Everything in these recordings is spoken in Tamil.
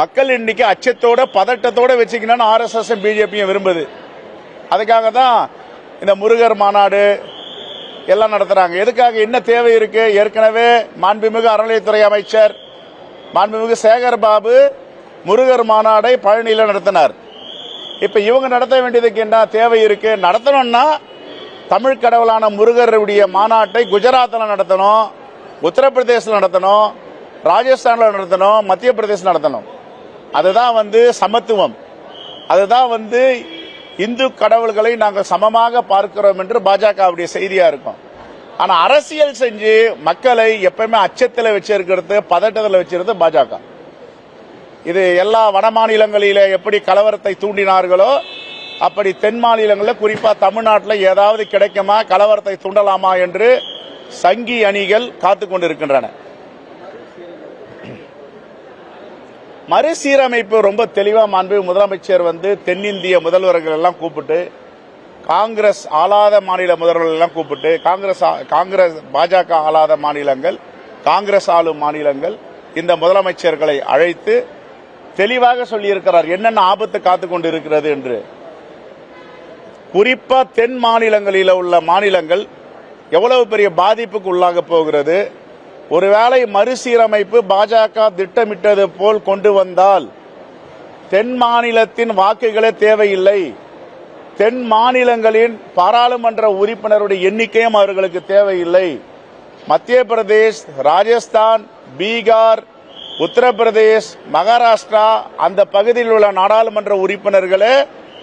மக்கள் இன்னைக்கு அச்சத்தோட பதட்டத்தோட வச்சுக்கணும்னு ஆர்எஸ்எஸ் பிஜேபியும் விரும்புது. அதுக்காக தான் இந்த முருகர் மாநாடு எல்லாம் நடத்துறாங்க. எதுக்காக என்ன தேவை இருக்கு? ஏற்கனவே மாண்புமிகு அறநிலையத்துறை அமைச்சர் மாண்புமிகு சேகர் பாபு முருகர் மாநாடை பழனியில் நடத்தினார். இப்ப இவங்க நடத்த வேண்டியதுக்கு என்ன தேவை இருக்கு? நடத்தணும்னா தமிழ் கடவுளான முருகருடைய மாநாட்டை குஜராத்தில் நடத்தணும் உத்தரப்பிரதேசத்தில் நடத்தணும் ராஜஸ்தானில் நடத்தணும் மத்திய பிரதேசம் நடத்தணும். அதுதான் வந்து சமத்துவம். அதுதான் வந்து இந்து கடவுள்களை நாங்கள் சமமாக பார்க்கிறோம் என்று பாஜகவுடைய செய்தியா இருக்கும். ஆனா அரசியல் செஞ்சு மக்களை எப்பயுமே அச்சத்தில் வச்சிருக்கிறது பதட்டத்தில் வச்சிருக்கிறது பாஜக. இது எல்லா வட மாநிலங்களில எப்படி கலவரத்தை தூண்டினார்களோ அப்படி தென் மாநிலங்களில் குறிப்பா தமிழ்நாட்டில் ஏதாவது கிடைக்குமா கலவரத்தை தூண்டலாமா என்று சங்கி அணிகள் காத்து கொண்டிருக்கின்றன மறுசீரமைப்பு ரொம்ப தெளிவாக மாண்பு முதலமைச்சர் வந்து தென்னிந்திய முதல்வர்கள் எல்லாம் கூப்பிட்டு காங்கிரஸ் ஆளாத மாநில முதல்வர்கள் எல்லாம் கூப்பிட்டு காங்கிரஸ் ஆ- காங்கிரஸ் பாஜக ஆளாத மாநிலங்கள் காங்கிரஸ் ஆளும் மாநிலங்கள் இந்த முதலமைச்சர்களை அழைத்து தெளிவாக சொல்லியிருக்கிறார். என்னென்ன ஆபத்து காத்து கொண்டு இருக்கிறது என்று. குறிப்பா தென் மாநிலங்களில் உள்ள மாநிலங்கள் எவ்வளவு பெரிய பாதிப்புக்கு உள்ளாக போகிறது ஒருவேளை மறுசீரமைப்பு பாஜக திட்டமிட்டது போல் கொண்டு வந்தால் தென் மாநிலத்தின் வாக்குகளே தேவையில்லை. தென் மாநிலங்களின் பாராளுமன்ற உறுப்பினருடைய எண்ணிக்கையும் அவர்களுக்கு தேவையில்லை. மத்திய பிரதேஷ் ராஜஸ்தான் பீகார் உத்தரப்பிரதேஷ் மகாராஷ்டிரா அந்த பகுதியில் உள்ள நாடாளுமன்ற உறுப்பினர்களே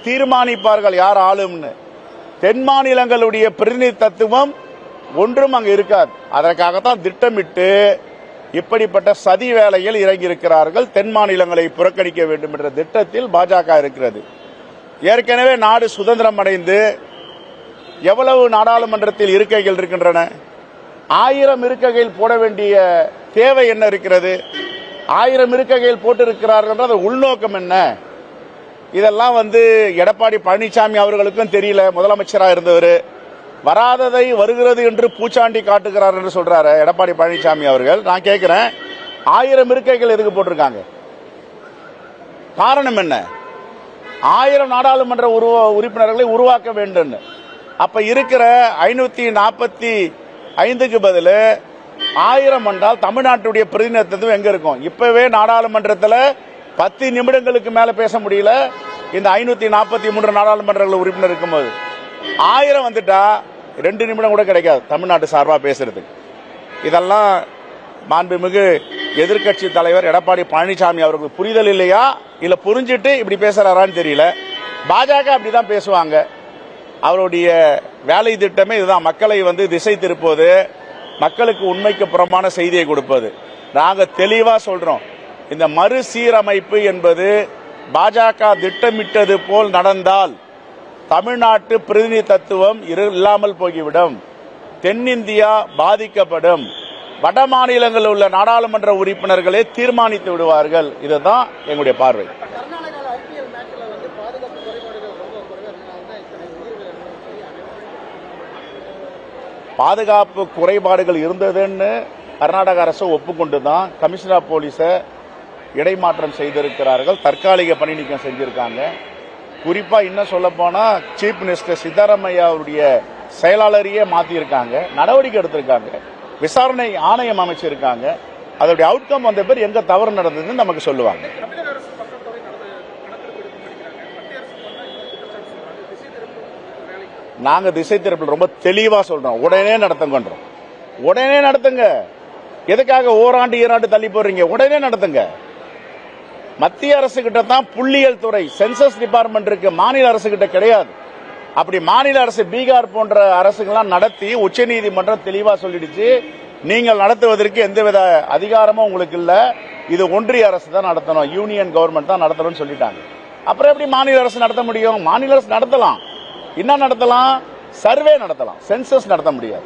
தீர்மானிப்பார்கள் யார் ஆளும்னு. தென் மாநிலங்களுடைய பிரதிநிதித்துவம் ஒன்றும் அங்கு இருக்காது. அதற்காகத்தான் திட்டமிட்டு இப்படிப்பட்ட சதி வேலையில் இறங்கியிருக்கிறார்கள். தென் மாநிலங்களை புறக்கணிக்க வேண்டும் என்ற திட்டத்தில் பாஜக இருக்கிறது. ஏற்கனவே நாடு சுதந்திரம் அடைந்து எவ்வளவு நாடாளுமன்றத்தில் இருக்கைகள் இருக்கின்றன? ஆயிரம் இருக்கைகள் போட வேண்டிய தேவை என்ன இருக்கிறது? ஆயிரம் இருக்கைகள் போட்டிருக்கிறார்கள் உள்நோக்கம் என்ன? இதெல்லாம் வந்து எடப்பாடி பழனிசாமி அவர்களுக்கும் தெரியல. முதலமைச்சராக இருந்தவர். வராததை வருகிறது என்று பூச்சாண்டி காட்டுகிறார் என்று சொல்றாரு எடப்பாடி பழனிசாமி அவர்கள். நான் கேட்கிறேன் ஆயிரம் இருக்கைகள் எதுக்கு போட்டிருக்காங்க? காரணம் என்ன? ஆயிரம் நாடாளுமன்ற உருவ- உறுப்பினர்களை உருவாக்க வேண்டும் அப்ப இருக்கிற ஐநூத்தி நாற்பத்தி ஐந்துக்கு பதில் ஆயிரம் என்றால் தமிழ்நாட்டுடைய பிரதிநிதித்துவம் எங்க இருக்கும்? இப்பவே நாடாளுமன்றத்தில் பத்து நிமிடங்களுக்கு மேல பேச முடியல. இந்த ஐநூத்தி நாற்பத்தி மூன்று நாடாளுமன்ற உறுப்பினர் இருக்கும்போது. ஆயிரம் வந்துட்டா ரெண்டு நிமிடம் கூட கிடைக்காது. தமிழ்நாட்டு சார்பாக பேசுறதுக்கு. இதெல்லாம் மாண்புமிகு எதிர்க்கட்சி தலைவர் எடப்பாடி பழனிசாமி அவருக்கு புரிதல் இல்லையா? இல்லை புரிஞ்சிட்டு இப்படி பேசுறாரான்னு தெரியல. பாஜக அப்படிதான் பேசுவாங்க. அவருடைய வேலை திட்டமே இதுதான். மக்களை வந்து திசை திருப்பது மக்களுக்கு உண்மைக்கு புறமான செய்தியை கொடுப்பது. நாங்கள் தெளிவாக சொல்கிறோம் இந்த மறுசீரமைப்பு என்பது பாஜக திட்டமிட்டது போல் நடந்தால் தமிழ்நாட்டு பிரதிநிதித்துவம் இல்லாமல் போய்விடும் தென்னிந்தியா பாதிக்கப்படும். வட மாநிலங்களில் உள்ள நாடாளுமன்ற உறுப்பினர்களே தீர்மானித்து விடுவார்கள். இதுதான் எங்களுடைய பார்வை. பாதுகாப்பு குறைபாடுகள் இருந்ததுன்னு கர்நாடக அரசு ஒப்புக்கொண்டு தான் கமிஷனர் போலீஸை இடைமாற்றம் செய்திருக்கிறார்கள். தற்காலிக பணி நீக்கம் செஞ்சிருக்காங்க. குறிப்பா இன்னும் சொல்ல போனா சீஃப் மினிஸ்டர் சித்தராமையா அவருடைய செயலாளரையே மாத்திருக்காங்க நடவடிக்கை எடுத்திருக்காங்க விசாரணை ஆணையம் அமைச்சிருக்காங்க. அதோடைய அவுட்கம் வந்த பேர் எங்க தவறு நடந்ததுன்னு நமக்கு சொல்லுவாங்க. சொல்றாங்க. திசை திருப்பில் ரொம்ப தெளிவா சொல்றோம். உடனே நடத்துங்கன்றோம் உடனே நடத்துங்க. எதுக்காக ஓராண்டு ஈராண்டு தள்ளி போடுறீங்க? உடனே நடத்துங்க. மத்திய அரசு கிட்ட தான் புள்ளியியல் துறை சென்சஸ் டிபார்ட்மெண்ட் இருக்கு மாநில அரசு கிட்ட கிடையாது. அப்படி மாநில அரசு பீகார் போன்ற அரசுகள்லாம் நடத்தி உச்சநீதிமன்றம் தெளிவா சொல்லிடுச்சு. நீங்கள் நடத்துவதற்கு எந்தவித அதிகாரமும் உங்களுக்கு இல்ல. இது ஒன்றிய அரசு தான் நடத்தணும். யூனியன் கவர்மெண்ட் தான் நடத்தணும்னு சொல்லிட்டாங்க. அப்புறம் எப்படி மாநில அரசு நடத்த முடியும்? மாநில அரசு நடத்தலாம். என்ன நடத்தலாம்? சர்வே நடத்தலாம். சென்சஸ் நடத்த முடியாது.